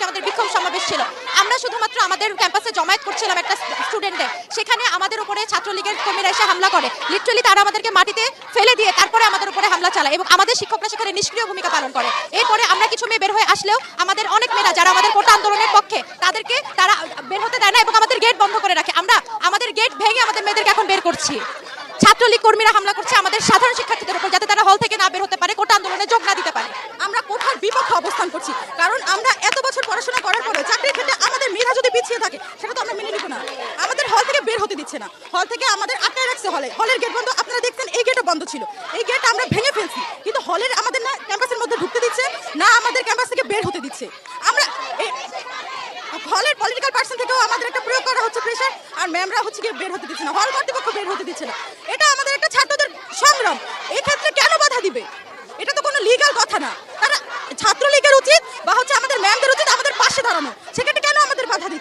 আজকে আমাদের বিক্ষোভ সমাবেশ ছিল। আমরা শুধুমাত্র আমাদের ক্যাম্পাসে জমায়েত করছিলাম একটা স্টুডেন্টে সেখানে আমাদের উপরে ছাত্রলীগের কর্মীরা এসে হামলা করে। লিটারালি তারা আমাদেরকে মাটিতে ফেলে দিয়ে তারপরে আমাদের উপরে হামলা চালায় এবং আমাদের শিক্ষকরা সেখানে নিষ্ক্রিয় ভূমিকা পালন করে। এরপরে আমরা কিছু মেয়ে বের হয়ে আসলেও আমাদের অনেক মেয়েরা যারা আমাদের কোটা আন্দোলনের পক্ষে, তাদেরকে তারা বের হতে দেয় না এবং আমাদের গেট বন্ধ করে রাখে। আমরা আমাদের গেট ভেঙে আমাদের মেয়েদেরকে এখন বের করছি। ছাত্রলীগ কর্মীরা হামলা করছে আমাদের সাধারণ শিক্ষার্থীদের উপর যাতে তারা হল থেকে না বের হতে পারে, কোটা আন্দোলনে যোগ না দিতে পারে। আমরা কোঠার বিপক্ষে অবস্থান করছি। কারণ আমরা পিছিয়ে থাকে, সেটা তো আমরা মেনে নিব না। আমাদের হল থেকে বের হতে দিচ্ছে না। হল থেকে আমাদের আটকায় রাখছে হলে হলের গেট বন্ধ, আপনারা দেখছেন এই গেটও বন্ধ ছিল। এই গেট আমরা ভেঙে ফেলছি। কিন্তু হলের আমাদের না ক্যাম্পাসের মধ্যে ঢুকতে দিচ্ছে, না আমাদের ক্যাম্পাস থেকে বের হতে দিচ্ছে। আমরা হলের পলিটিক্যাল পার্সন থেকেও আমাদের একটা প্রয়োগ করা হচ্ছে প্রেশার আর ম্যামরা হচ্ছে গিয়ে বের হতে দিচ্ছে না। হল কর্তৃপক্ষ বের হতে দিচ্ছে না। এটা আমাদের একটা ছাত্রদের সংগ্রাম। এই ক্ষেত্রে কেন বাধা দিবে? এটা তো কোনো লিগাল কথা না। তারা ছাত্রলীগের উচিত বা হচ্ছে আমাদের ম্যামদের উচিত আমাদের পাশে দাঁড়ানো। সেক্ষেত্রে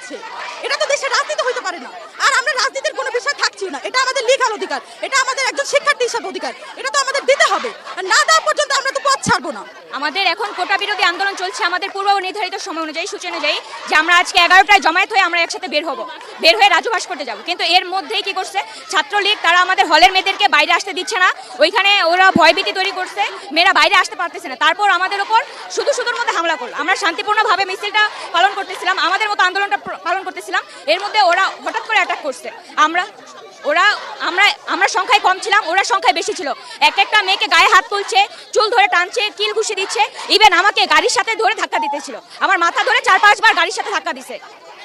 দিচ্ছে এটা তো দেশের রাজনীতি হইতে পারে না। আর আমরা রাজনীতির কোনো বিষয় থাকছি না। এটা আমাদের লিগ্যাল অধিকার। এটা আমাদের একজন শিক্ষার্থী হিসাবে অধিকার। এটা তো আমাদের দিতে হবে। না দেওয়া পর্যন্ত আমরা তো পথ ছাড়বো না। আমাদের এখন কোটা বিরোধী আন্দোলন চলছে। আমাদের পূর্ব নির্ধারিত সময় অনুযায়ী, সূচি অনুযায়ী যে আমরা আজকে এগারোটায় জমায়েত হয়ে আমরা একসাথে বের হব। বের হয়ে রাজুভাস করতে যাব। কিন্তু এর মধ্যেই কি করছে? ছাত্রলীগ, তারা আমাদের হলের মেয়েদেরকে বাইরে আসতে দিচ্ছে না। ওইখানে ওরা ভয়ভীতি তৈরি করছে। মেয়েরা বাইরে আসতে পারতেছে না। তারপর আমাদের ওপর শুধু শুধুর মধ্যে হামলা করল। আমরা শান্তিপূর্ণভাবে মিছিলটা পালন করতেছিলাম। আমাদের মতো করতেছিলাম এর মধ্যে ওরা হঠাৎ করে অ্যাটাক করছে। আমরা, ওরা, আমরা আমরা সংখ্যায় কম ছিলাম, ওরা সংখ্যায় বেশি ছিল। এক একটা মেয়েকে গায়ে হাত তুলছে, চুল ধরে টানছে, কিল ঘুষি দিচ্ছে ইভেন আমাকে গাড়ির সাথে ধরে ধাক্কা দিতেছিল। আমার মাথা ধরে চার পাঁচবার গাড়ির সাথে ধাক্কা দিছে।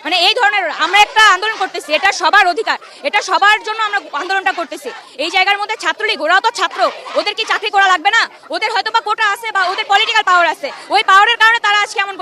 মানে এই ধরনের আমরা একটা আন্দোলন করতেছি, এটা সবার অধিকার, এটা সবার জন্য আমরা আন্দোলনটা করতেছি। এই জায়গার মধ্যে ছাত্রলীগ, ওরাও তো ছাত্র, ওদের কি চাকরি করা লাগবে না? ওদের হয়তো বা কোটা আছে বা ওদের পলিটিক্যাল পাওয়ার আছে। ওই পাওয়ারের কারণে তারা আজকে এমন